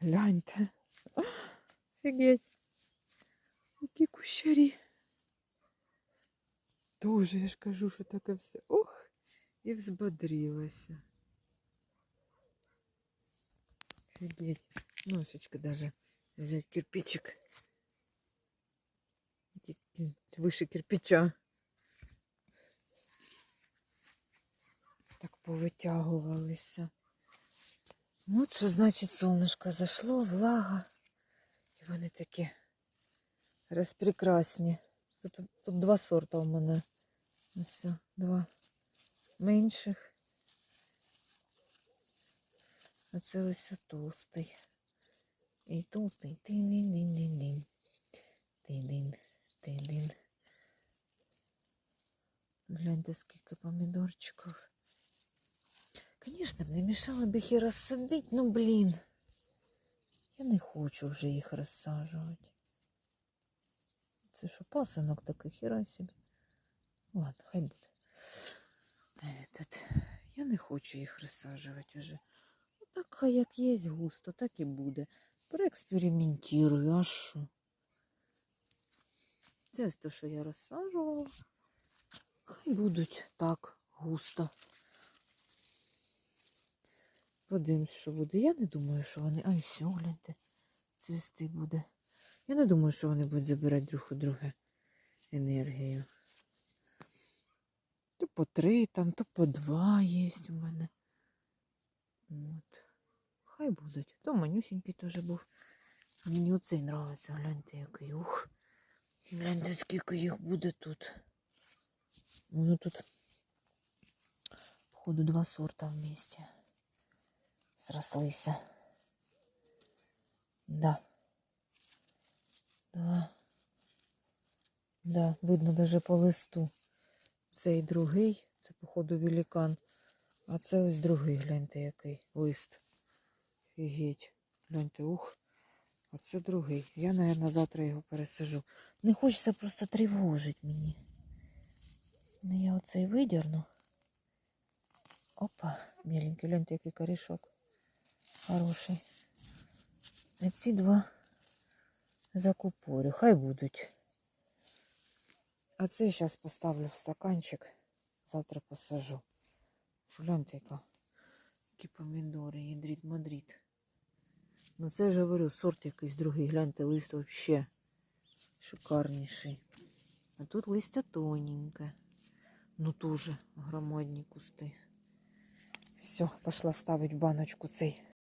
Гляньте. Офігеть. Які кущарі. Дуже, я ж кажу, що таке все. Ох, і взбодрилася. Офігеть. Носочка даже взять кирпичик. Выше кирпича. Так повитягувалися. От що значить сонечко зайшло, влага. І вони такі розпрекрасні. Тут, тут два сорта у мене. Ось два менших. А це ось толстий. І толстий. Тин-дин-дин-дин-дин. Тин-дин, тин-дин. Гляньте, скільки помідорчиків. Звісно, б не мішало б їх і розсадити, ну блін. Я не хочу вже їх розсаджувати. Це що, пасинок такий, хіра собі. Ладно, хай буде. Этот, я не хочу їх розсаджувати вже. Так хай як є густо, так і буде. Проекспериментую, а що? Це ось те, що я розсаджувала. Хай будуть так густо. Подивимось, що буде. Я не думаю, що вони. Ай, все, гляньте, цвісти буде. Я не думаю, що вони будуть забирати друг у друга енергію. То по три там, то по два є у мене. От. Хай будуть. То манюсенький теж був. Мені оцей нравиться, гляньте, який. Ух. Гляньте, скільки їх буде тут. Воно тут, походу, два сорта вместе зрослися. Да. Да. Да, видно даже по листу. Цей другий, це, походу, великан. А це ось другий, гляньте, який лист. Фігеть. Гляньте, ух. А це другий. Я, мабуть, завтра його пересажу. Не хочеться просто тривожить мені. Ну, я оцей видерну. Опа, міленький, гляньте, який корішок. Хороший. А ці два закупорю. Хай будуть. А це зараз поставлю в стаканчик. Завтра посажу. Гляньте, яка. Які помідори, ядріт мадріт. Ну це ж говорю, сорт якийсь другий. Гляньте, лист вообще шикарніший. А тут листя тоненьке. Ну дуже громадні кусти. Все, пошла ставить баночку цей